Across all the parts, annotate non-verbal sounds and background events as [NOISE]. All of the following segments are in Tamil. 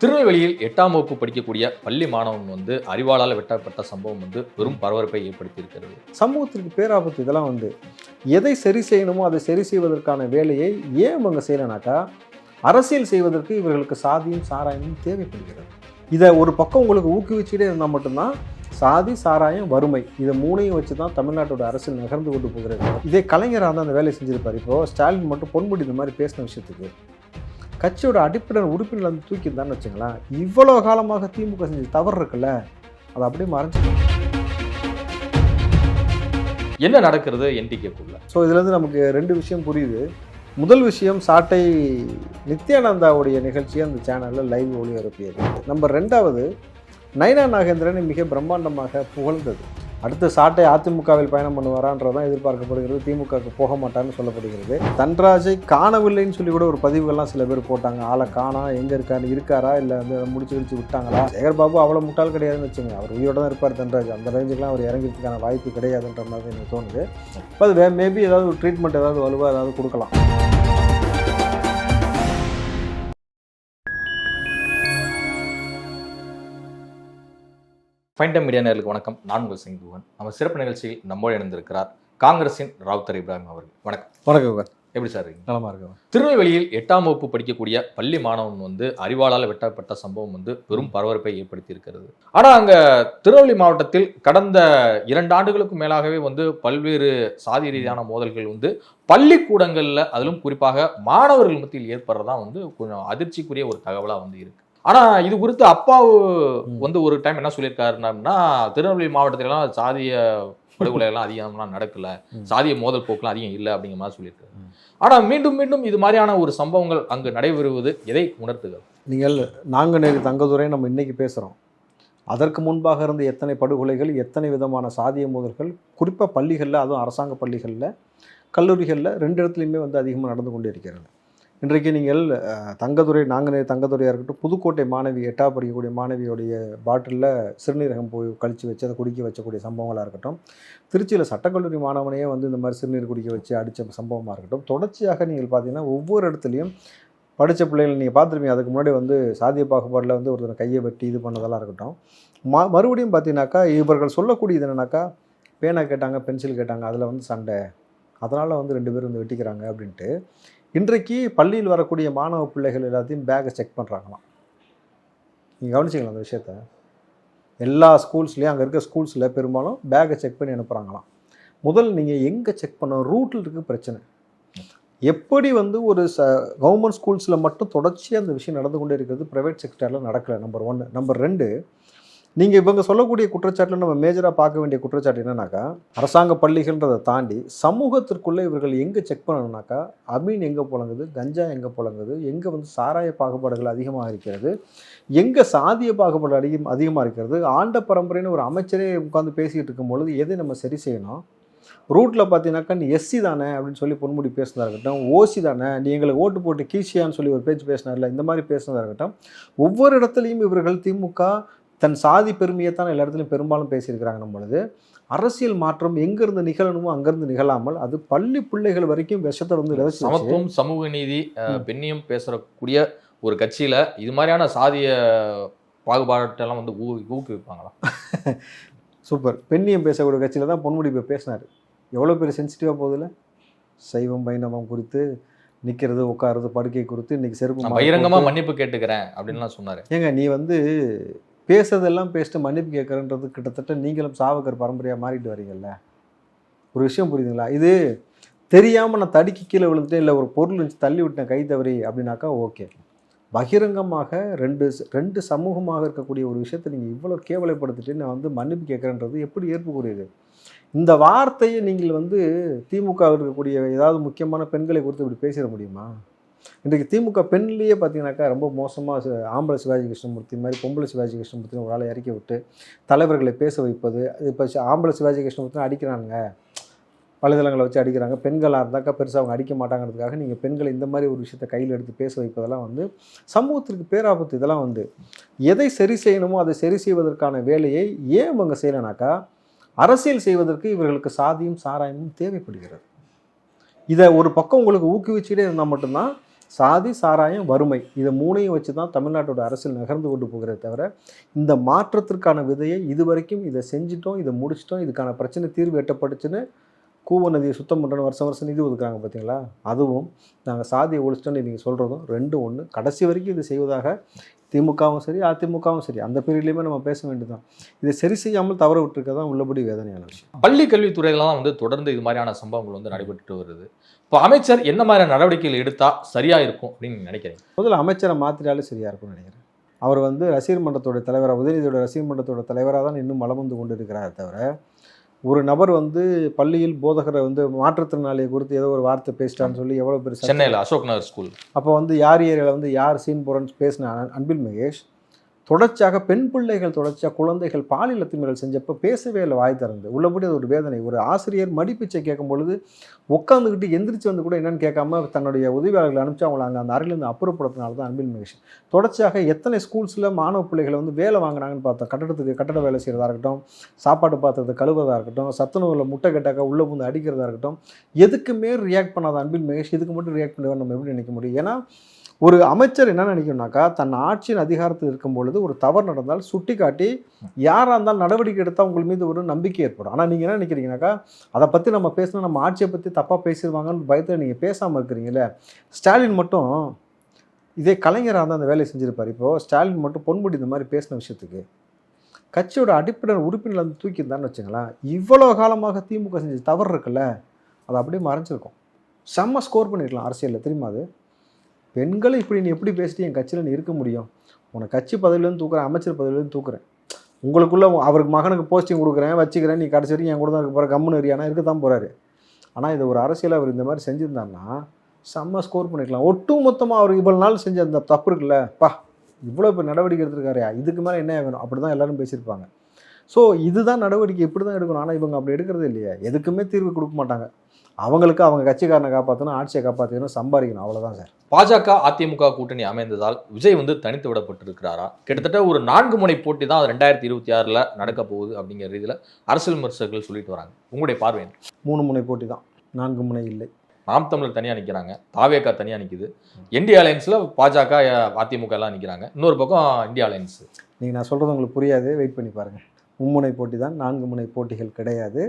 திருநெல்வேலியில் எட்டாம் வகுப்பு படிக்கக்கூடிய பள்ளி மாணவன் வந்து அறிவாளால் வெட்டப்பட்ட சம்பவம் வந்து பெரும் பரபரப்பை ஏற்படுத்தியிருக்கிறது. சமூகத்திற்கு பேராபத்து இதெல்லாம் வந்து எதை சரி செய்யணுமோ அதை சரி செய்வதற்கான வேலையை ஏன் இவங்க செய்யலைனாக்கா அரசியல் செய்வதற்கு இவர்களுக்கு சாதியும் சாராயமும் தேவைப்படுகிறது. இதை ஒரு பக்கம் உங்களுக்கு ஊக்குவிச்சுட்டே இருந்தால் மட்டும்தான் சாதி சாராயம் வறுமை இதை மூணையும் வச்சு தான் தமிழ்நாட்டோட அரசியல் நகர்ந்து கொண்டு போகிறது. இதே கலைஞராக தான் அந்த வேலையை செஞ்சிருப்பார். இப்போ ஸ்டாலின் மட்டும் பொன்முடி இந்த மாதிரி பேசின விஷயத்துக்கு கட்சியோட அடிப்படை உறுப்பினர் வந்து தூக்கியிருந்தான்னு வச்சுங்களேன் இவ்வளோ காலமாக திமுக செஞ்ச தவறு இருக்குல்ல அதை அப்படியே மறைஞ்சு என்ன நடக்கிறது என்டிகேக்குள்ள? ஸோ இதுலேருந்து நமக்கு ரெண்டு விஷயம் புரியுது. முதல் விஷயம் சாட்டை நித்யானந்தாவுடைய நிகழ்ச்சியை அந்த சேனலில் லைவ் ஒளிபரப்பியது. நம்பர் ரெண்டாவது நயனா நாகேந்திரனை மிக பிரம்மாண்டமாக புகழ்ந்தது. அடுத்த சாட்டை அதிமுகவில் பயணம் பண்ணுவாரான்றதான் எதிர்பார்க்கப்படுகிறது. திமுகவுக்கு போக மாட்டார்னு சொல்லப்படுகிறது. தன்ராஜை காணவில்லைன்னு சொல்லி கூட ஒரு பதிவுகள்லாம் சில பேர் போட்டாங்க. ஆளை காணா எங்கே இருக்காரு இருக்காரா? இல்லை வந்து முடிச்சு கிழிச்சு விட்டாங்களா? சேகர் அவ்வளோ முட்டாள் கிடையாதுன்னு வச்சுங்க அவர் உயிரோட தான் இருப்பார் தன்ராஜ். அந்த ரேஞ்சுக்குலாம் அவர் இறங்கிறதுக்கான வாய்ப்பு கிடையாதுன்ற மாதிரி எனக்கு தோணுது. அது மேபி ஏதாவது ஒரு ட்ரீட்மெண்ட் ஏதாவது வலுவாக ஏதாவது கொடுக்கலாம். ஃபைன் டைம் மீடியா நேர்களுக்கு வணக்கம். நான் உங்கள் சிங்குவன். நம்ம சிறப்பு நிகழ்ச்சியில் நம்மோடு இணைந்திருக்கிறார் காங்கிரசின் ராவுத்தர் இப்ராஹிம் அவர்கள். வணக்கம். வணக்கம் எப்படி சார் நலமாக இருக்கும். திருநெல்வேலியில் எட்டாம் வகுப்பு படிக்கக்கூடிய பள்ளி மாணவன் வந்து அறிவாளால் வெட்டப்பட்ட சம்பவம் வந்து பெரும் பரபரப்பை ஏற்படுத்தியிருக்கிறது. ஆனால் அங்கே திருநெல்வேலி மாவட்டத்தில் கடந்த இரண்டு ஆண்டுகளுக்கு மேலாகவே வந்து பல்வேறு சாதி ரீதியான மோதல்கள் வந்து பள்ளிக்கூடங்களில் அதிலும் குறிப்பாக மாணவர்கள் மத்தியில் ஏற்படுறதா வந்து கொஞ்சம் அதிர்ச்சிக்குரிய ஒரு தகவலாக வந்து இருக்கு. ஆனா இது குறித்து அப்பாவு வந்து ஒரு டைம் என்ன சொல்லியிருக்காருன்னா திருநெல்வேலி மாவட்டத்திலலாம் சாதிய படுகொலை எல்லாம் அதிகம்லாம் நடக்கல. சாதிய மோதல் போக்குலாம் அதிகம் இல்லை அப்படிங்கிற மாதிரி சொல்லியிருக்காரு. ம். ஆனா மீண்டும் மீண்டும் இது மாதிரியான ஒரு சம்பவங்கள் அங்கு நடைபெறுவது எதை உணர்த்துகிறது? நீங்கள் நாங்குநேரி தங்கதுரை நம்ம இன்னைக்கு பேசுகிறோம் அதற்கு முன்பாக இருந்த எத்தனை படுகொலைகள் எத்தனை விதமான சாதிய மோதல்கள் குறிப்பாக பள்ளிகளில் அதுவும் அரசாங்க பள்ளிகளில் கல்லூரிகளில் ரெண்டு இடத்துலையுமே வந்து அதிகமாக நடந்து கொண்டு இருக்கிறது இன்றைக்கு நீங்கள் தங்கதுறை தங்கதுரை தங்கதுறையாக இருக்கட்டும் புதுக்கோட்டை மாணவி எட்டா படிக்கக்கூடிய மாணவியுடைய பாட்டிலில் சிறுநீரகம் போய் கழித்து வச்சு அதை குடிக்க வச்சக்கூடிய சம்பவங்களாக இருக்கட்டும் திருச்சியில் சட்டக்கல்லூரி மாணவனையே வந்து இந்த மாதிரி சிறுநீர் குடிக்க வச்சு அடித்த சம்பவமாக இருக்கட்டும் தொடர்ச்சியாக நீங்கள் பார்த்தீங்கன்னா ஒவ்வொரு இடத்துலையும் படித்த பிள்ளைகள் நீங்கள் பார்த்துருப்பீங்க அதுக்கு முன்னாடி வந்து சாதிய பாகுபாடில் வந்து ஒருத்தர் கையை வெட்டி இது பண்ணதெல்லாம் இருக்கட்டும் ம மறுபடியும் பார்த்தீங்கன்னாக்கா இவர்கள் சொல்லக்கூடியது என்னென்னாக்கா பேனா கேட்டாங்க பென்சில் கேட்டாங்க அதில் வந்து சண்டை அதனால் வந்து ரெண்டு பேரும் வந்து வெட்டிக்கிறாங்க அப்படின்ட்டு இன்றைக்கு பள்ளியில் வரக்கூடிய மாணவ பிள்ளைகள் எல்லாத்தையும் பேக்கை செக் பண்ணுறாங்களாம் நீங்கள் கவனிச்சிங்களா அந்த விஷயத்த? எல்லா ஸ்கூல்ஸ்லேயும் அங்கே இருக்க ஸ்கூல்ஸில் பெரும்பாலும் பேக்கை செக் பண்ணி அனுப்புகிறாங்களாம் முதல் நீங்கள் எங்கே செக் பண்ண ரூட்டில் இருக்குது பிரச்சனை. எப்படி வந்து ஒரு ச கவர்மெண்ட் ஸ்கூல்ஸில் மட்டும் தொடர்ச்சியாக அந்த விஷயம் நடந்து கொண்டே இருக்கிறது? ப்ரைவேட் செக்டரில் நடக்கலை நம்பர் ஒன்று நம்பர் ரெண்டு நீங்கள் இவங்க சொல்லக்கூடிய குற்றச்சாட்டில் நம்ம மேஜராக பார்க்க வேண்டிய குற்றச்சாட்டு என்னன்னாக்கா அரசாங்க பள்ளிகள்ன்றதை தாண்டி சமூகத்திற்குள்ளே இவர்கள் எங்கே செக் பண்ணணும்னாக்கா அமீன் எங்கே புழங்குது கஞ்சா எங்கே புழங்குது எங்கே வந்து சாராய பாகுபாடுகள் அதிகமாக இருக்கிறது எங்கே சாதிய பாகுபாடு அதிகம் அதிகமாக இருக்கிறது ஆண்ட பரம்பரைன்னு ஒரு அமைச்சரே உட்காந்து பேசிக்கிட்டு இருக்கும் பொழுது எதை நம்ம சரி செய்யணும்? ரூட்டில் பார்த்தீங்கன்னாக்கா நீ எஸ்சி தானே அப்படின்னு சொல்லி பொன்முடி பேசினதாக இருக்கட்டும் ஓசி தானே நீ எங்களுக்கு ஓட்டு போட்டு கீழ்ச்சியான்னு சொல்லி ஒரு பேச்சு பேசினார்ல இந்த மாதிரி பேசினதாக இருக்கட்டும் ஒவ்வொரு இடத்துலையும் இவர்கள் திமுக தன் சாதி பெருமையைத்தான் எல்லா இடத்துலையும் பெரும்பாலும் பேசியிருக்கிறாங்க பொழுது அரசியல் மாற்றம் எங்கிருந்து நிகழணுமோ அங்கிருந்து நிகழாமல் அது பள்ளி பிள்ளைகள் வரைக்கும் விஷத்தை வந்து சமத்துவம் சமூக நீதி. பெண்ணியம் பேசக்கூடிய ஒரு கட்சியில இது மாதிரியான சாதிய பாகுபாட்டெல்லாம் வந்து ஊக்குவிப்பாங்களா? [LAUGHS] சூப்பர். பெண்ணியம் பேசக்கூடிய கட்சியில் தான் பொன்முடி இப்போ பேசினார். எவ்வளோ பேர் சென்சிட்டிவாக போகுதுல சைவம் வைணவம் குறித்து நிற்கிறது உட்காருறது படுக்கை குறித்து இன்னைக்கு செருப்பு நான் மாலை பகிரங்கமா போட்டு- மன்னிப்பு கேட்டுக்கிறேன் அப்படின்லாம் சொன்னாரு. ஏங்க நீ வந்து பேசுறதெல்லாம் பேசிட்டு மன்னிப்பு கேட்குறன்றது கிட்டத்தட்ட நீங்களும் சாவகர் பரம்பரையாக மாறிட்டு வரீங்கல்ல? ஒரு விஷயம் புரியுதுங்களா? இது தெரியாமல் நான் தடுக்கி கீழே விழுந்துட்டேன் இல்லை ஒரு பொருள் வச்சு தள்ளி விட்டேன் கை தவறி அப்படின்னாக்கா ஓகே. பகிரங்கமாக ரெண்டு ரெண்டு சமூகமாக இருக்கக்கூடிய ஒரு விஷயத்தை நீங்கள் இவ்வளோ கேவலைப்படுத்திட்டு நான் வந்து மன்னிப்பு கேட்குறேன்றது எப்படி ஏற்புக்குரியது? இந்த வார்த்தையை நீங்கள் வந்து திமுக இருக்கக்கூடிய ஏதாவது முக்கியமான பெண்களை குறித்து இப்படி பேசிட முடியுமா? இன்றைக்கு திமுக பெண்லேயே பார்த்தீங்கன்னாக்கா ரொம்ப மோசமாக ஆம்பளை சிவாஜி கிருஷ்ணமூர்த்தி மாதிரி பொம்பளை சிவாஜி கிருஷ்ணமூர்த்தி ஒரு ஆளை இறக்கி விட்டு தலைவர்களை பேச வைப்பது இப்போ ஆம்பளை சிவாஜி கிருஷ்ணமூர்த்தி அடிக்கிறாங்க வலைதளங்களை வச்சு அடிக்கிறாங்க. பெண்களாக இருந்தாக்கா பெருசாக அவங்க அடிக்க மாட்டாங்கிறதுக்காக நீங்கள் பெண்களை இந்த மாதிரி ஒரு விஷயத்தை கையில் எடுத்து பேச வைப்பதெல்லாம் வந்து சமூகத்திற்கு பேராபத்து. இதெல்லாம் வந்து எதை சரி செய்யணுமோ அதை சரி செய்வதற்கான வேலையை ஏன் இவங்க செய்யலைனாக்கா அரசியல் செய்வதற்கு இவர்களுக்கு சாதியும் சாராயமும் தேவைப்படுகிறது. இதை ஒரு பக்கம் உங்களுக்கு ஊக்குவிச்சுட்டே இருந்தால் மட்டும்தான் சாதி சாராயம் வறுமை இதை மூணையும் வச்சு தான் தமிழ்நாட்டோட அரசியல் நகர்ந்து கொண்டு போகிறதே தவிர இந்த மாற்றத்திற்கான விதையை இதுவரைக்கும் இதை செஞ்சிட்டோம் இதை முடிச்சிட்டோம் இதுக்கான பிரச்சனை தீர்வு எட்டப்பட்டுச்சுன்னு கூவ நதியை சுத்தம் பண்ணுறோன்னு வருஷம் வருஷம் நிதி ஒதுக்குறாங்க பார்த்தீங்களா? அதுவும் நாங்கள் சாதியை ஒழிச்சிட்டோன்னு நீங்கள் சொல்கிறதும் ரெண்டும் ஒன்று கடைசி வரைக்கும் இது செய்வதாக திமுகவும் சரி அதிமுகவும் சரி அந்த பீரியட்லேயுமே நம்ம பேச வேண்டியதுதான். இதை சரி செய்யாமல் தவற விட்டுருக்க தான் உள்ளபடி வேதனையான விஷயம். பள்ளி கல்வித்துறையில தான் வந்து தொடர்ந்து இது மாதிரியான சம்பவங்கள் வந்து நடைபெற்று வருது. இப்போ அமைச்சர் என்ன மாதிரியான நடவடிக்கைகள் எடுத்தா சரியா இருக்கும் அப்படின்னு நீங்க நினைக்கிறீங்க? முதல்ல அமைச்சரை மாற்றினாலே சரியாக இருக்கும்னு நினைக்கிறேன். அவர் வந்து ரசிகர் மன்றத்தோட தலைவராக உதயநிதியோட ரசிகர் மன்றத்தோட தலைவராக தான் இன்னும் மலம் வந்து கொண்டு இருக்கிறார் தவிர ஒரு நபர் வந்து பள்ளியில் போதகரை வந்து மாற்றுத்திறனாளியை குறித்து ஏதோ ஒரு வார்த்தை பேசிட்டான்னு சொல்லி எவ்வளோ பெரிய சென்னையில அசோக் நகர் ஸ்கூல் அப்போ வந்து யார் ஏரியாவில் வந்து யார் சீன் போகிறேன்னு பேசின அன்- அன்பில் மகேஷ். தொடர்ச்சியாக பெண் பிள்ளைகள் தொடர்ச்சியாக குழந்தைகள் பாலியல் அத்துமீறல் செஞ்சப்போ பேசவே இல்லை வாய் திறந்து. உள்ளபடி அது ஒரு வேதனை. ஒரு ஆசிரியர் மடிப்பிச்சை கேட்கும் பொழுது உட்காந்துக்கிட்டு எந்திரிச்சு வந்து கூட என்னன்னு கேட்காம தன்னுடைய உதவியாளர்களை அனுப்பிச்சு அவங்களை அங்கே அந்த அறையிலேருந்து அப்புறப்படுத்தினால தான் அன்பில் மகேஷ் தொடர்ச்சியாக எத்தனை ஸ்கூல்ஸில் மாணவ பிள்ளைகளை வந்து வேலை வாங்கினாங்கன்னு பார்த்தோம். கட்டடத்துக்கு கட்டட வேலை செய்கிறதா இருக்கட்டும் சாப்பாடு பாத்திரத்தை கழுவுறதா இருக்கட்டும் சத்துணவுல முட்டை கட்டாக்க உள்ளே வந்து அடிக்கிறதா இருக்கட்டும் எதுக்குமே ரியாக்ட் பண்ணாத அன்பில் மகேஷ் இதுக்கு மட்டும் ரியாக்ட் பண்ணுவேன் நம்ம எப்படி நினைக்க முடியும்? ஏன்னா ஒரு அமைச்சர் என்ன நினைக்கணும்னாக்கா தன் ஆட்சியின் அதிகாரத்தில் இருக்கும் பொழுது ஒரு தவறு நடந்தால் சுட்டி காட்டி யாராக இருந்தாலும் நடவடிக்கை எடுத்தால் உங்கள் மீது ஒரு நம்பிக்கை ஏற்படும். ஆனால் நீங்கள் என்ன நினைக்கிறீங்கனாக்கா அதை பற்றி நம்ம பேசினா நம்ம ஆட்சியை பற்றி தப்பாக பேசிடுவாங்கன்னு பயத்தில் நீங்கள் பேசாமல் இருக்கிறீங்களே ஸ்டாலின் மட்டும் இதே கலைஞராக இருந்தால் அந்த வேலையை செஞ்சிருப்பார். இப்போது ஸ்டாலின் மட்டும் பொன்முடி இந்த மாதிரி பேசின விஷயத்துக்கு கட்சியோட அடிப்படை உறுப்பினர் வந்து தூக்கியிருந்தான்னு வச்சுங்களேன் இவ்வளோ காலமாக திமுக செஞ்ச தவறு இருக்குல்ல அது அப்படியே மறைஞ்சிருக்கும். செம்ம ஸ்கோர் பண்ணிருக்கலாம் அரசியலில். தெரியுமா அது? பெண்களை இப்படி நீ எப்படி பேசிட்டு என் கட்சியில் நீ இருக்க முடியும்? உன்னை கட்சி பதவியிலேருந்து தூக்குறேன் அமைச்சர் பதவியிலேருந்து தூக்குறேன். உங்களுக்குள்ளே அவருக்கு மகனுக்கு போஸ்டிங் கொடுக்குறேன் வச்சுக்கிறேன் நீ கடைசி வரைக்கும் என் கூட தான் இருக்க போகிற கம்முன்னு இருக்கியானா இருக்க தான் போகிறாரு ஆனால் இது ஒரு அரசியல் அவர் இந்த மாதிரி செஞ்சுருந்தாருன்னா செம்ம ஸ்கோர் பண்ணிக்கலாம் ஒட்டு மொத்தமாக அவர் இவ்வளோ நாள் செஞ்ச அந்த தப்பு இருக்குல்ல? பா இவ்வளோ இப்போ நடவடிக்கை எடுத்துருக்காருயா இதுக்கு மேலே என்ன வேணும்? அப்படி தான் எல்லோரும் பேசியிருப்பாங்க. ஸோ இதுதான் நடவடிக்கை இப்படி தான் எடுக்கணும். ஆனால் இவங்க அப்படி எடுக்கிறது இல்லையா. எதுக்குமே தீர்வு கொடுக்க மாட்டாங்க. அவங்களுக்கு அவங்க கட்சிக்காரனை காப்பாற்றணும் ஆட்சியை காப்பாற்றணும் சம்பாதிக்கணும். அவ்வளோதான் சார். பாஜக அதிமுக கூட்டணி அமைந்ததால் விஜய் வந்து தனித்து விடப்பட்டிருக்கிறாரா? கிட்டத்தட்ட ஒரு நான்கு முனை போட்டி தான் ரெண்டாயிரத்தி இருபத்தி ஆறுல நடக்க போகுது அப்படிங்கிற ரீதியில அரசியல் விமர்சகர்கள் சொல்லிட்டு வராங்க. உங்களுடைய பார்வை? மூணு முனை போட்டி தான். நான்கு முனை இல்லை. நாம் தமிழர் தனியா நிக்கிறாங்க. தாவேக்கா தனியா நிக்குது. இந்தியா அலையன்ஸ்ல பாஜக அதிமுக எல்லாம் நிக்கிறாங்க. இன்னொரு பக்கம் இந்தியா அலையன்ஸ். நீங்கள் நான் சொல்கிறது உங்களுக்கு புரியாது. வெயிட் பண்ணி பாருங்கள் மும்முனை போட்டி தான். நான்கு முனை போட்டிகள் கிடையாது.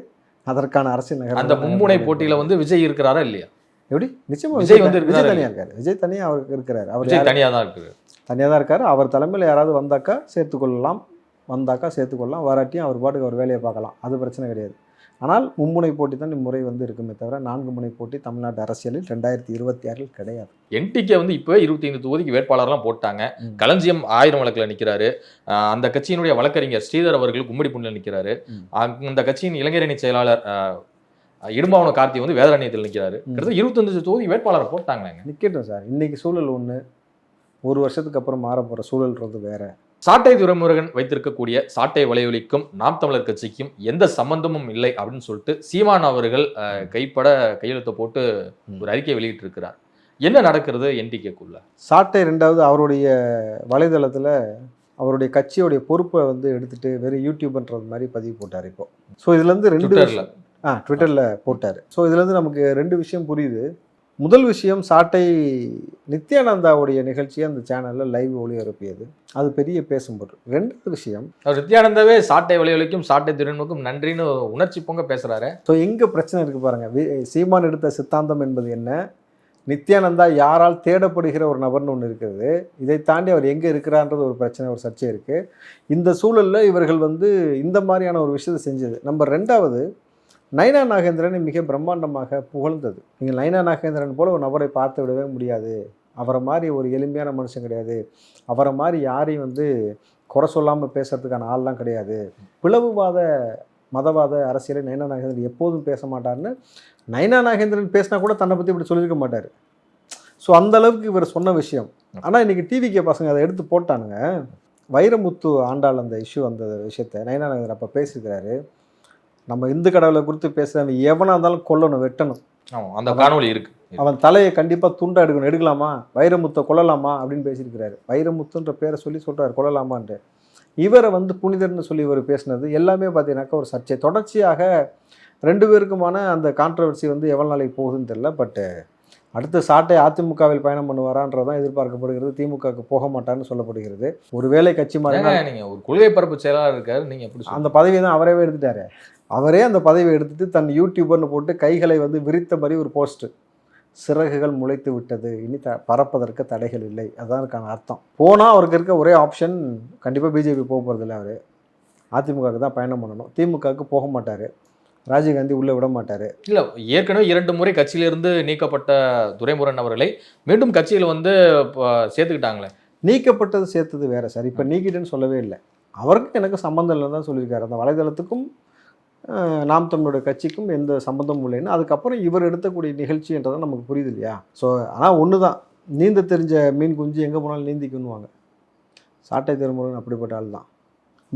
அதற்கான அரசியல் அந்த மும்முனை போட்டியில வந்து விஜய் இருக்கிறாரா இல்லையா? எப்படி? நிச்சயமா விஜய் வந்து விஜய். தனியாக இருக்காரு. விஜய் தனியாக அவருக்கு இருக்கிறார். அவர் விஜய் தனியா தான் இருக்குது தனியாக தான் இருக்கார். அவர் தலைமையில் யாராவது வந்தாக்கா சேர்த்துக்கொள்ளலாம் வந்தாக்கா சேர்த்துக்கொள்ளலாம் வராட்டியும் அவர் பாட்டுக்கு அவர் வேலையை பார்க்கலாம். அது பிரச்சனை கிடையாது. ஆனால் மும்முனை போட்டி தான் இம்முறை வந்து இருக்குமே தவிர நான்கு முனை போட்டி தமிழ்நாட்டு அரசியலில் ரெண்டாயிரத்தி இருபத்தி ஆறில் கிடையாது. என்டிகே வந்து இப்பவே இருபத்தி ஐந்து தொகுதிக்கு வேட்பாளர்லாம் போட்டாங்க. களஞ்சியம் ஆயிரம் வழக்குல நிக்கிறாரு. ஆஹ் அந்த கட்சியினுடைய வழக்கறிஞர் ஸ்ரீதர் அவர்கள் கும்மிடி புண்ணில் நிக்கிறாரு. ம். அந்த கட்சியின் இளைஞரணி செயலாளர் இடும்பாவன கார்த்தி வந்து வேதாரண்யத்தில் நிக்கிறாரு. ம். கிட்டத்தட்ட இருபத்தஞ்சு தொகுதி வேட்பாளரை போட்டாங்க நிற்கட்டும் சார். இன்னைக்கு சூழல் ஒன்று ஒரு வருஷத்துக்கு அப்புறம் மாற போகிற சூழல்ன்றது வேற. சாட்டை துரைமுருகன் வைத்திருக்கக்கூடிய சாட்டை வலையொலிக்கும் நாம் தமிழர் கட்சிக்கும் எந்த சம்பந்தமும் இல்லை அப்படின்னு சொல்லிட்டு சீமான் அவர்கள் கைப்பட கையெழுத்தை போட்டு. ஒரு அறிக்கை வெளியிட்டு இருக்கிறார் என்ன நடக்கிறது என்டிகேக்குள்ள சாட்டை ரெண்டாவது அவருடைய வலைதளத்தில் அவருடைய கட்சியோடைய பொறுப்பை வந்து எடுத்துட்டு வெறும் யூடியூப்ன்றது மாதிரி பதிவு போட்டார் இப்போ. ஸோ இதுலேருந்து ரெண்டு ட்விட்டர்ல விஷயம்- ஆ ட்விட்டரில் போட்டார். ஸோ இதுலேருந்து நமக்கு ரெண்டு விஷயம் புரியுது. முதல் விஷயம் சாட்டை நித்யானந்தாவுடைய நிகழ்ச்சியை அந்த சேனலில் லைவ் ஒளிபரப்பியது அது பெரிய பேசும் பொருள் ரெண்டாவது விஷயம் அவர் நித்யானந்தாவே சாட்டை வலையொலிக்கும் சாட்டை துரைமுருகனுக்கும் நன்றின்னு உணர்ச்சி பொங்க பேசுறாரு. ஸோ எங்கே பிரச்சனை இருக்குது பாருங்கள் சீமான் எடுத்த சித்தாந்தம் என்பது என்ன? நித்யானந்தா யாரால் தேடப்படுகிற ஒரு நபர்னு ஒன்று இருக்கிறது இதை தாண்டி அவர் எங்கே இருக்கிறான்றது ஒரு பிரச்சனை ஒரு சர்ச்சை இருக்குது இந்த சூழலில் இவர்கள் வந்து இந்த மாதிரியான ஒரு விஷயத்தை செஞ்சது. நம்பர் ரெண்டாவது நயனா நாகேந்திரனை மிக பிரம்மாண்டமாக புகழ்ந்தது. நீங்கள் நயனா நாகேந்திரன் போல் ஒரு நபரை பார்த்து விடவே முடியாது. அவரை மாதிரி ஒரு எளிமையான மனுஷன் கிடையாது. அவரை மாதிரி யாரையும் வந்து குறை சொல்லாமல் பேசுறதுக்கான ஆள்லாம் கிடையாது. பிளவுவாத மதவாத அரசியலை நயனா நாகேந்திரன் எப்போதும் பேச மாட்டார்னு நயனா நாகேந்திரன் பேசினா கூட தன்னை பற்றி இப்படி சொல்லியிருக்க மாட்டார். ஸோ அந்த அளவுக்கு இவர் சொன்ன விஷயம். ஆனால் இன்னைக்கு டிவிக்கே பசங்க அதை எடுத்து போட்டானுங்க. வைரமுத்து ஆண்டாள் அந்த இஷ்யூ அந்த விஷயத்த நயனா நாகேந்திரன் அப்போ பேசியிருக்கிறாரு. நம்ம இந்து கடவுளை குறித்து பேசுகிறவன் எவனாக இருந்தாலும் கொல்லணும் வெட்டணும். அந்த காணொளி இருக்கு. அவன் தலையை கண்டிப்பாக துண்டா எடுக்கணும் எடுக்கலாமா? வைரமுத்தை கொல்லலாமா? அப்படின்னு பேசியிருக்கிறாரு. வைரமுத்துன்ற பேரை சொல்லி சொல்றாரு கொல்லலாமான்ட்டு. இவரை வந்து புனிதர்னு சொல்லி இவர் பேசினது எல்லாமே பார்த்தீங்கன்னாக்கா ஒரு சர்ச்சை. தொடர்ச்சியாக ரெண்டு பேருக்குமான அந்த கான்ட்ரவர்சி வந்து எவ்வளோ நாளைக்கு போகுதுன்னு தெரியல பட்டு அடுத்த சாட்டை அதிமுகவில் பயணம் பண்ணுவாரான்றதான் எதிர்பார்க்கப்படுகிறது. திமுகவுக்கு போக மாட்டார்னு சொல்லப்படுகிறது. ஒருவேளை கட்சி மாறினா ஏங்க நீங்க ஒரு கொள்கை பரப்பு செயலாளர் இருக்காரு நீங்க எப்படி அந்த பதவியை தான் அவரே எடுத்துட்டாரு. அவரே அந்த பதவியை எடுத்துட்டு தன் யூடியூபர்னு போட்டு கைகளை வந்து விரித்த மாதிரி ஒரு போஸ்ட் சிறகுகள் முளைத்து விட்டது. இனி த பறப்பதற்கு தடைகள் இல்லை. அதான் அதுக்கான அர்த்தம். போனால் அவருக்கு இருக்க ஒரே ஆப்ஷன் கண்டிப்பாக பிஜேபி போக போகிறதில்ல அவர். அதிமுகவுக்கு தான் பயணம் பண்ணணும். திமுகவுக்கு போக மாட்டார். ராஜீவ்காந்தி உள்ளே விட மாட்டார். இல்ல ஏற்கனவே இரண்டு முறை கட்சியிலிருந்து நீக்கப்பட்ட துரைமுருகன் அவர்களை மீண்டும் கட்சியில் வந்து இப்ப சேர்த்துக்கிட்டாங்களே. நீக்கப்பட்டது சேர்த்தது வேற சார். இப்போ நீக்கிட்டேன்னு சொல்லவே இல்லை. அவருக்கு எனக்கு சம்மந்தம் இல்லைன்னு தான் சொல்லியிருக்காரு. அந்த வலைதளத்துக்கும் நாம் தமிழோட கட்சிக்கும் எந்த சம்மந்தமும் இல்லைன்னு அதுக்கப்புறம் இவர் எடுத்தக்கூடிய நிகழ்ச்சின்றதை நமக்கு புரியுது இல்லையா? ஸோ ஆனால் ஒன்று தான் நீந்த தெரிஞ்ச மீன் குஞ்சு எங்கே போனாலும் நீந்திக்குன்னுவாங்க. சாட்டை திருமுருகன் அப்படிப்பட்ட ஆள் தான்.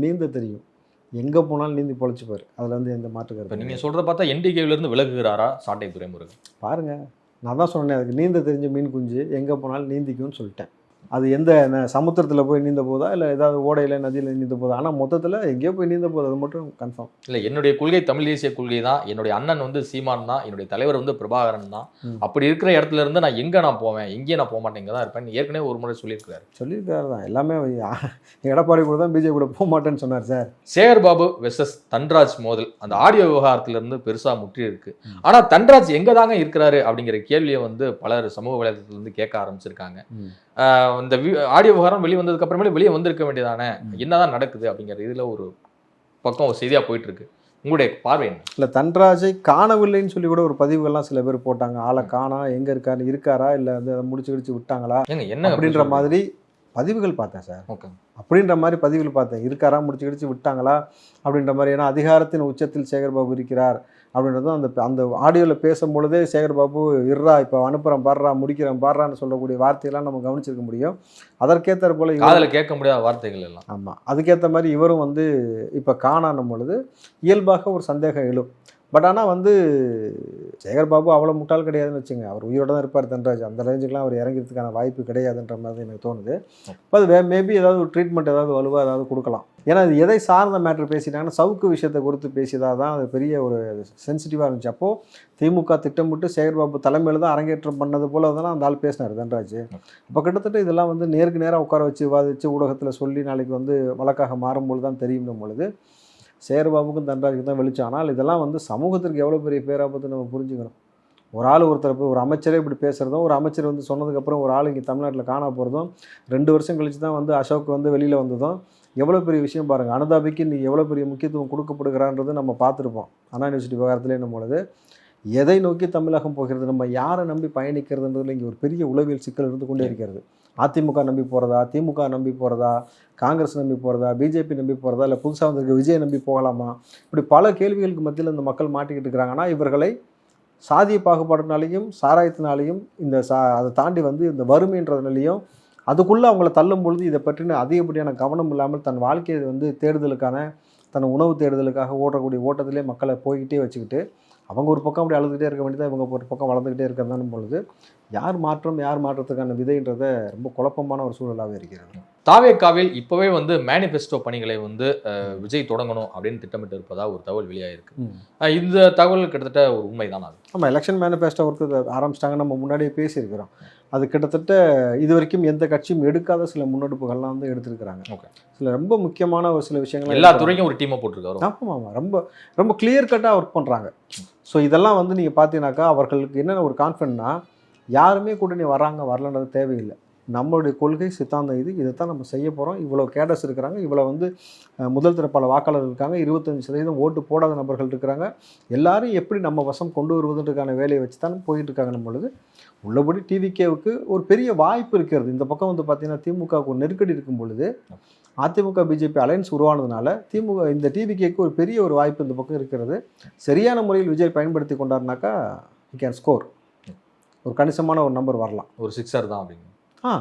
நீந்த தெரியும். எங்கே போனாலும் நீந்தி பொழைச்சிப்பார். அதில் வந்து எந்த மாற்று கருத்து நீங்க கிடையாது. சொல்றத பார்த்தா என்டிகேல இருந்து விலகுகிறாரா சாட்டை துரைமுருகன் பாருங்க. நான் தான் சொன்னேன் அதுக்கு நீந்த தெரிஞ்ச மீன் குஞ்சு எங்கே போனாலும் நீந்திக்கும்னு சொல்லிட்டேன். அது எந்த சமுத்திரத்தில் போய் நீந்த போதா? இல்லை ஏதாவது ஓடையில் நதியில் நீந்த போதா? ஆனால் மொத்தத்தில் எங்கேயோ போய் நீந்த போகுது. அது மட்டும் கன்ஃபார்ம் இல்ல என்னுடைய கொள்கை தமிழ் தேசிய கொள்கை தான். என்னுடைய அண்ணன் வந்து சீமான் தான். என்னுடைய தலைவர் வந்து பிரபாகரன் தான். அப்படி இருக்கிற இடத்துல இருந்து நான் எங்க நான் போவேன்? எங்கேயும் நான் போக மாட்டேன். இங்க தான் இருப்பேன். ஏற்கனவே ஒரு முறை சொல்லியிருக்காரு சொல்லியிருக்காரு தான். எல்லாமே எடப்பாடி கூட தான் பிஜேபி கூட போக மாட்டேன்னு சொன்னார் சார். சேகர் பாபு வெர்சஸ் தன்ராஜ் மோதல். அந்த ஆடியோ விவகாரத்துல இருந்து பெருசா முற்றி இருக்கு. ம். ஆனா தன்ராஜ் எங்க தாங்க இருக்கிறாரு அப்படிங்கிற கேள்வியை வந்து பலர் சமூக வலைதளத்துல இருந்து கேட்க ஆரம்பிச்சிருக்காங்க. இந்த ஆடியோ விவகாரம் வெளியே வந்ததுக்கு அப்புறமேலே வெளியே வந்திருக்க வேண்டியதானே. என்னதான் நடக்குது அப்படிங்கிற இதுல ஒரு பக்கம் ஒரு செய்தியா போயிட்டு இருக்கு உங்களுடைய பார்வை என்ன? இல்லை தன்ராஜை காணவில்லைன்னு சொல்லி கூட ஒரு பதிவுகள்லாம் சில பேர் போட்டாங்க. ஆளை காணா எங்கே இருக்காரு இருக்காரா? இல்லை வந்து அதை முடிச்சு கிடிச்சு விட்டாங்களா? என்ன அப்படின்ற மாதிரி பதிவுகள் பார்த்தேன் சார். ஓகே. அப்படின்ற மாதிரி பதிவுகள் பார்த்தேன். இருக்காரா? முடிச்சு கிடிச்சு விட்டாங்களா? அப்படின்ற மாதிரி. ஏன்னா அதிகாரத்தின் உச்சத்தில் சேகர்பாபு இருக்கிறார் அப்படின்றதும் அந்த அந்த ஆடியோவில் பேசும்பொழுதே சேகர்பாபு இருறா இப்போ அனுப்புகிறேன் பாடுறா முடிக்கிறேன் பாடுறான்னு சொல்லக்கூடிய வார்த்தையெல்லாம் நம்ம கவனிச்சிருக்க முடியும். அதற்கேற்ற போல காதுல கேட்க முடியாத வார்த்தைகள் எல்லாம். ஆமாம் அதுக்கேற்ற மாதிரி இவரும் வந்து இப்போ காணானும் பொழுது இயல்பாக ஒரு சந்தேகம் எழும். பட் ஆனால் வந்து சேகர்பாபு அவ்வளோ முட்டாள் கிடையாதுன்னு வச்சுங்க அவர் உயிரோட தான் இருப்பார் தன்ராஜ். அந்த ரேஞ்சுக்கெலாம் அவர் இறங்கிறதுக்கான வாய்ப்பு கிடையாதுன்ற மாதிரி தான் எனக்கு தோணுது. அது வே மேபி ஏதாவது ஒரு ட்ரீட்மெண்ட் ஏதாவது வலுவாக ஏதாவது கொடுக்கலாம். ஏன்னா அது எதை சார்ந்த மேட்ரு பேசிட்டாங்கன்னா சவுக்கு விஷயத்தை குறித்து பேசியதாக தான் அது பெரிய ஒரு சென்சிட்டிவாக இருந்துச்சு. அப்போது திமுக திட்டமிட்டு சேகர்பாபு தலைமையில் தான் அரங்கேற்றம் பண்ணது போல தான் அந்த ஆள் பேசினார் தன்ராஜ். அப்போ கிட்டத்தட்ட இதெல்லாம் வந்து நேருக்கு நேராக உட்கார வச்சு விவாதித்து ஊடகத்தில் சொல்லி நாளைக்கு வந்து வழக்காக மாறும்போது தான் தெரியும் பொழுது. சேர்பாபுக்கும் தன்ராஜுக்கும் தான் வெளிச்சம். ஆனால் இதெல்லாம் வந்து சமூகத்திற்கு எவ்வளோ பெரிய பேராபத்து நம்ம புரிஞ்சுக்கணும். ஒரு ஆள் ஒருத்தர் போய் ஒரு அமைச்சரே இப்படி பேசுகிறதும் ஒரு அமைச்சர் வந்து சொன்னதுக்கப்புறம் ஒரு ஆள் இங்கே தமிழ்நாட்டில் காண போகிறதும் ரெண்டு வருஷம் கழிச்சு தான் வந்து அசோக் வந்து வெளியில் வந்ததும் எவ்வளோ பெரிய விஷயம் பாருங்கள் அனுதாபிக்கு நீ எவ்வளோ பெரிய முக்கியத்துவம் கொடுக்கப்படுகிறான்றது நம்ம பார்த்துருப்போம். அண்ணா யூனிவர்சிட்டி விவகாரத்திலே என்னும் பொழுது எதை நோக்கி தமிழகம் போகிறது? நம்ம யாரை நம்பி பயணிக்கிறதுன்றதுல இங்கே ஒரு பெரிய உளவியல் சிக்கல் இருந்து கொண்டே இருக்கிறது. அதிமுக நம்பி போகிறதா திமுக நம்பி போகிறதா காங்கிரஸ் நம்பி போகிறதா பிஜேபி நம்பி போகிறதா இல்லை புதுசாக வந்திருக்க விஜய் நம்பி போகலாமா? இப்படி பல கேள்விகளுக்கு மத்தியில் இந்த மக்கள் மாட்டிக்கிட்டு இருக்கிறாங்க. ஆனால் இவர்களை சாதிய பாகுபாடுனாலையும் சாராயத்தினாலையும் இந்த சா அதை தாண்டி வந்து இந்த வறுமைன்றதுனாலையும் அதுக்குள்ளே அவங்கள தள்ளும் பொழுது இதை பற்றின அதிகப்படியான கவனம் இல்லாமல் தன் வாழ்க்கையை வந்து தேடுதலுக்கான தன் உணவு தேடுதலுக்காக ஓடக்கூடிய ஓட்டத்திலே மக்களை போய்கிட்டே வச்சுக்கிட்டு அவங்க ஒரு பக்கம் அப்படி அழுதுகிட்டே இருக்க வேண்டியதா இவங்க ஒரு பக்கம் வளர்ந்துக்கிட்டே இருக்கிறதானும் பொழுது யார் மாற்றம் யார் மாற்றத்துக்கான விதைன்றத ரொம்ப குழப்பமான ஒரு சூழலாகவே இருக்கிறது. தாவேக்காவில் இப்பவே வந்து மேனிஃபெஸ்டோ பணிகளை வந்து விஜய் தொடங்கணும் அப்படின்னு திட்டமிட்டு இருப்பதா ஒரு தகவல் வெளியாயிருக்கு. அஹ், இந்த தகவல் கிட்டத்தட்ட ஒரு உண்மைதான் அது? ஆமாம் எலெக்ஷன் மேனிஃபெஸ்டோ ஒர்க்கு ஆரம்பிச்சிட்டாங்க. நம்ம முன்னாடியே பேசியிருக்கிறோம். அது கிட்டத்தட்ட இது வரைக்கும் எந்த கட்சியும் எடுக்காத சில முன்னெடுப்புகள்லாம் வந்து எடுத்திருக்கிறாங்க. Okay. சில ரொம்ப முக்கியமான ஒரு சில விஷயங்கள் எல்லா துறைக்கும் ஒரு டீமை போட்டிருக்காரு? ஆமாம் ஆமாம் ரொம்ப ரொம்ப கிளியர் கட்டாக ஒர்க் பண்ணுறாங்க ஸோ இதெல்லாம் வந்து நீங்கள் பார்த்தீங்கன்னாக்கா அவர்களுக்கு என்னென்ன ஒரு கான்ஃபிடன்ட்னா யாருமே கூட்டணி வராங்க வரலன்றது தேவையில்லை. நம்மளுடைய கொள்கை சித்தாந்தம் இது. இதைத்தான் நம்ம செய்ய போகிறோம் இவ்வளோ கேடர்ஸ் இருக்கிறாங்க. இவ்வளோ வந்து முதல் தர பல வாக்காளர்கள் இருக்காங்க. இருபத்தஞ்சு சதவீதம் ஓட்டு போடாத நபர்கள் இருக்கிறாங்க. எல்லாரும் எப்படி நம்ம வசம் கொண்டு வருவதற்கான வேலையை வச்சு தான் போயிட்டு இருக்காங்க பொழுது. உள்ளபடி டிவிகேவுக்கு ஒரு பெரிய வாய்ப்பு இருக்கிறது. இந்த பக்கம் வந்து பார்த்தீங்கன்னா திமுகவுக்கு ஒரு நெருக்கடி இருக்கும் பொழுது அதிமுக பிஜேபி அலையன்ஸ் உருவானதுனால திமுக இந்த டிவிகேக்கு ஒரு பெரிய ஒரு வாய்ப்பு இந்த பக்கம் இருக்கிறது. சரியான முறையில் விஜய் பயன்படுத்தி கொண்டாருனாக்கா கேன் ஸ்கோர் ஒரு கணிசமான ஒரு நம்பர் வரலாம். ஒரு சிக்ஸர் தான் அப்படின்னு ஆ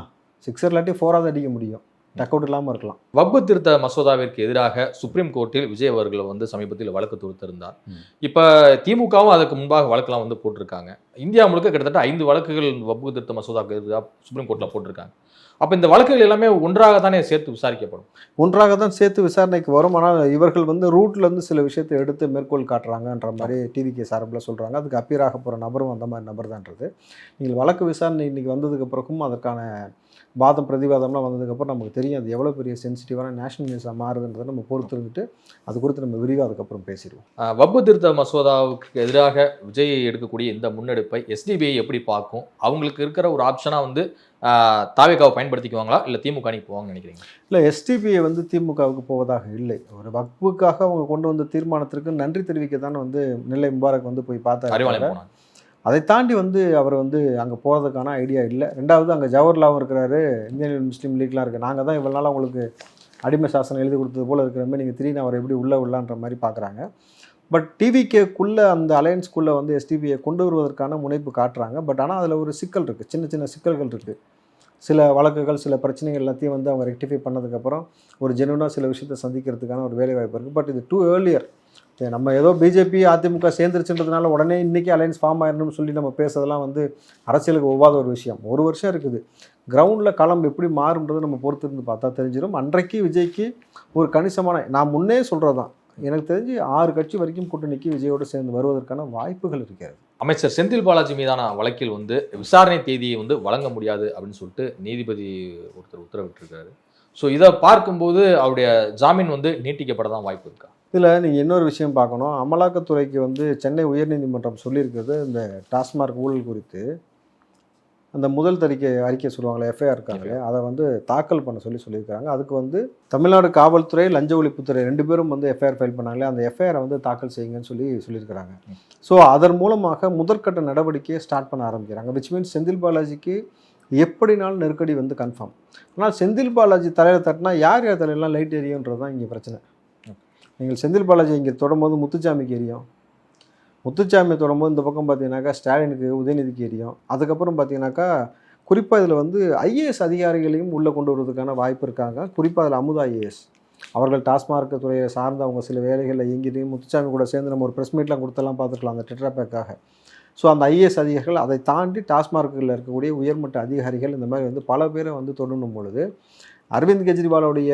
சிக்ஸர் இல்லாட்டி ஃபோராவது அடிக்க முடியும். டக் அவுட் இல்லாமல் இருக்கலாம். வக்பு திருத்த மசோதாவிற்கு எதிராக சுப்ரீம் கோர்ட்டில் விஜய் அவர்கள் வந்து சமீபத்தில் வழக்கு தொடுத்திருந்தார். இப்ப திமுகவும் அதுக்கு முன்பாக வழக்கெல்லாம் வந்து போட்டிருக்காங்க. இந்தியா முழுக்க கிட்டத்தட்ட ஐந்து வழக்குகள் வக்பு திருத்த மசோதாவுக்கு எதிராக சுப்ரீம் கோர்ட்ல போட்டிருக்காங்க. அப்ப இந்த வழக்குகள் எல்லாமே ஒன்றாக தானே சேர்த்து விசாரிக்கப்படும்? ஒன்றாக தான் சேர்த்து விசாரணைக்கு வரும். ஆனால் இவர்கள் வந்து ரூட்ல இருந்து சில விஷயத்தை எடுத்து மேற்கோள் காட்டுறாங்கன்ற மாதிரி டிவிகே சார்பில் சொல்கிறாங்க அதுக்கு அப்பீராக போகிற நபரும் அந்த மாதிரி நபர் தான்றது நீங்கள் வழக்கு விசாரணை இன்னைக்கு வந்ததுக்கு பிறகும் அதற்கான வாதம் பிரதிவாதம்லாம் வந்ததுக்கப்புறம் நமக்கு தெரியும். அது எவ்வளோ பெரிய சென்சிட்டிவான நேஷனல் நியூஸாக மாறுதுன்றதை நம்ம பொறுத்து இருந்துட்டு அது குறித்து நம்ம விரிவாக அதுக்கப்புறம் பேசிடுவோம். வப்பு திருத்த மசோதாவுக்கு எதிராக விஜய் எடுக்கக்கூடிய இந்த முன்னெடுப்பை எஸ்டிபிஐ எப்படி பார்க்கும்? அவங்களுக்கு இருக்கிற ஒரு ஆப்ஷனா வந்து ஆஹ் தாவேகாவை பயன்படுத்திக்குவாங்களா? இல்ல திமுக அணிக்கு போவாங்கன்னு நினைக்கிறீங்க? இல்லை எஸ்டிபிஐ வந்து திமுகவுக்கு போவதாக இல்லை. ஒரு வக்புக்காக அவங்க கொண்டு வந்த தீர்மானத்திற்கு நன்றி தெரிவிக்க தானே வந்து நெல்லை முபாரக் வந்து போய் பார்த்தாரு அதை தாண்டி வந்து அவர் வந்து அங்கே போகிறதுக்கான ஐடியா இல்லை. ரெண்டாவது அங்கே ஜவஹர்லாவும் இருக்கிறாரு. இந்தியன் முஸ்லீம் லீக்லாம் இருக்குது நாங்கள் தான் இவ்வளோ நாள் உங்களுக்கு அடிமை சாசனம் எழுதி கொடுத்தது போல் இருக்கிற மாதிரி நீங்கள் திடீர்னு அவர் எப்படி உள்ளே உள்ளான்ற மாதிரி பார்க்குறாங்க பட் டிவிகேக்குள்ளே அந்த அலையன்ஸ்குள்ளே வந்து எஸ்டிபியை கொண்டு வருவதற்கான முனைப்பு காட்டுறாங்க. பட் ஆனால் அதில் ஒரு சிக்கல் இருக்குது சின்ன சின்ன சிக்கல்கள் இருக்குது சில வழக்குகள் சில பிரச்சனைகள் எல்லாத்தையும் வந்து அவங்க ரெக்டிஃபை பண்ணதுக்கப்புறம் ஒரு ஜெனுவனாக சில விஷயத்தை சந்திக்கிறதுக்கான ஒரு வேலை வாய்ப்பு இருக்குது பட் இது டூ ஏர்லியர் நம்ம ஏதோ பிஜேபி அதிமுக சேர்ந்துருச்சுன்றதுனால உடனே இன்றைக்கி அலையன்ஸ் ஃபார்ம் ஆயிடணும்னு சொல்லி நம்ம பேசுறதெல்லாம் வந்து அரசியலுக்கு ஒவ்வாத ஒரு விஷயம். ஒரு வருஷம் இருக்குது. கிரவுண்டில் களம் எப்படி மாறும்ன்றதை நம்ம பொறுத்து இருந்து பார்த்தா தெரிஞ்சிடும் அன்றைக்கு விஜய்க்கு ஒரு கணிசமான நான் முன்னே சொல்கிறது தான் எனக்கு தெரிஞ்சு ஆறு கட்சி வரைக்கும் கூட்டணிக்கு விஜயோடு சேர்ந்து வருவதற்கான வாய்ப்புகள் இருக்கிறது. அமைச்சர் செந்தில் பாலாஜி மீதான வழக்கில் வந்து விசாரணை தேதியை வந்து வழங்க முடியாது அப்படின்னு சொல்லிட்டு நீதிபதி ஒருத்தர் உத்தரவிட்டிருக்காரு. ஸோ இதை பார்க்கும்போது அவருடைய ஜாமீன் வந்து நீட்டிக்கப்பட தான் வாய்ப்பு இருக்கா? இதில் நீங்கள் இன்னொரு விஷயம் பார்க்கணும். அமலாக்கத்துறைக்கு வந்து சென்னை உயர்நீதிமன்றம் சொல்லியிருக்கிறது இந்த டாஸ்மார்க் ஊழல் குறித்து. அந்த முதல் தறிக்கை அறிக்கை சொல்லுவாங்களே எஃப்ஐஆர் இருக்காங்களே அதை வந்து தாக்கல் பண்ண சொல்லி சொல்லியிருக்காங்க. அதுக்கு வந்து தமிழ்நாடு காவல்துறை லஞ்ச ஒழிப்புத்துறை ரெண்டு பேரும் வந்து எஃப்ஐஆர் ஃபைல் பண்ணாங்களே அந்த எஃப்ஐஆரை வந்து தாக்கல் செய்யுங்கன்னு சொல்லி சொல்லியிருக்கிறாங்க. ஸோ அதன் மூலமாக முதற்கட்ட நடவடிக்கையை ஸ்டார்ட் பண்ண ஆரம்பிக்கிறாங்க. விச் மீன்ஸ் செந்தில் பாலாஜிக்கு எப்படினாலும் நெருக்கடி வந்து கன்ஃபார்ம் ஆனால் செந்தில் பாலாஜி தலையில் தட்டினா யார் யார் தலையெல்லாம் லைட் எரியுன்றது தான் இங்கே பிரச்சனை. நீங்கள் செந்தில் பாலாஜி இங்கே தொடும்போது முத்துச்சாமிக்கு எரியும். முத்துச்சாமி தொடரும்போது இந்த பக்கம் பார்த்தீங்கன்னாக்கா ஸ்டாலினுக்கு உதயநிதிக்கு எரியும். அதுக்கப்புறம் பார்த்தீங்கன்னாக்கா குறிப்பாக இதில் வந்து ஐஏஎஸ் அதிகாரிகளையும் உள்ளே கொண்டு வருவதற்கான வாய்ப்பு இருக்காங்க. குறிப்பாக அதில் அமுதா ஐஏஎஸ் அவர்கள் டாஸ்மார்க் துறையை சார்ந்த அவங்க சில வேலைகளில் இயங்கிட்டு முத்துச்சாமி கூட சேர்ந்து நம்ம ஒரு ப்ரெஸ் மீட்லாம் கொடுத்தெல்லாம் பார்த்துருக்கலாம் அந்த டெட்ராபேக்காக ஸோ அந்த ஐஏஎஸ் அதிகாரிகள் அதை தாண்டி டாஸ்மார்க்கில் இருக்கக்கூடிய உயர்மட்ட அதிகாரிகள் இந்த மாதிரி வந்து பல பேரை வந்து தொடணும் பொழுது அரவிந்த் கெஜ்ரிவாலுடைய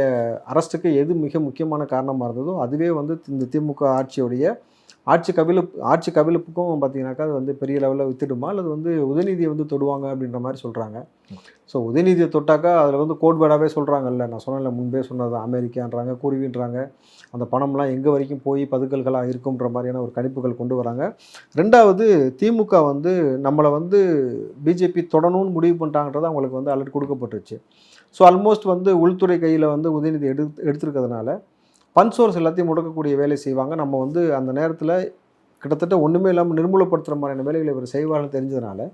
அரஸ்ட்டுக்கு எது மிக முக்கியமான காரணமாக இருந்ததோ அதுவே வந்து இந்த திமுக ஆட்சியுடைய ஆட்சி கவிழ்ப்பு ஆட்சி கவிழ்ப்புக்கும் பார்த்தீங்கன்னாக்கா அது வந்து பெரிய லெவலில் வித்துடுமா? அல்லது வந்து உதயநிதியை வந்து தொடுவாங்க அப்படின்ற மாதிரி சொல்கிறாங்க ஸோ உதயநிதியை தொட்டாக்கா அதில் வந்து கோட்வேர்டாகவே சொல்கிறாங்கல்ல நான் சொன்னேன்ல முன்பே சொன்னது அமெரிக்கான்றாங்க குருவின்றாங்க. அந்த பணம்லாம் எங்கே வரைக்கும் போய் பதுக்கல்களாக இருக்குன்ற மாதிரியான ஒரு கணிப்புகள் கொண்டு வராங்க. ரெண்டாவது திமுக வந்து நம்மளை வந்து பிஜேபி தொடணும்னு முடிவு பண்ணிட்டாங்கன்றது அவங்களுக்கு வந்து அலர்ட் கொடுக்கப்பட்டுருச்சு. ஸோ ஆல்மோஸ்ட் வந்து உள்துறை கையில் வந்து உதயநிதி எடுத்து எடுத்திருக்கிறதுனால பன்சோர்ஸ் எல்லாத்தையும் முடக்கக்கூடிய வேலை செய்வாங்க. நம்ம வந்து அந்த நேரத்தில் கிட்டத்தட்ட ஒன்றுமே இல்லாமல் நிர்மூலப்படுத்துகிற மாதிரியான வேலைகளை இவர் செய்வார்னு தெரிஞ்சதுனால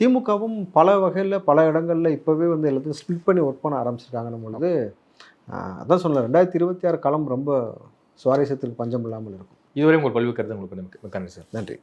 திமுகவும் பல வகையில் பல இடங்களில் இப்போவே வந்து எல்லாத்தையும் ஸ்பிட் பண்ணி ஒர்க் பண்ண ஆரம்பிச்சிருக்காங்கன்னும் பொழுது அதான் சொன்னேன் ரெண்டாயிரத்தி இருபத்தி ஆறு களம் ரொம்ப சுவாரஸ்யத்திற்கு பஞ்சம் இல்லாமல் இருக்கும். இதுவரை உங்கள் பல்வி கருத்து உங்களுக்கு நன்றி சார். நன்றி.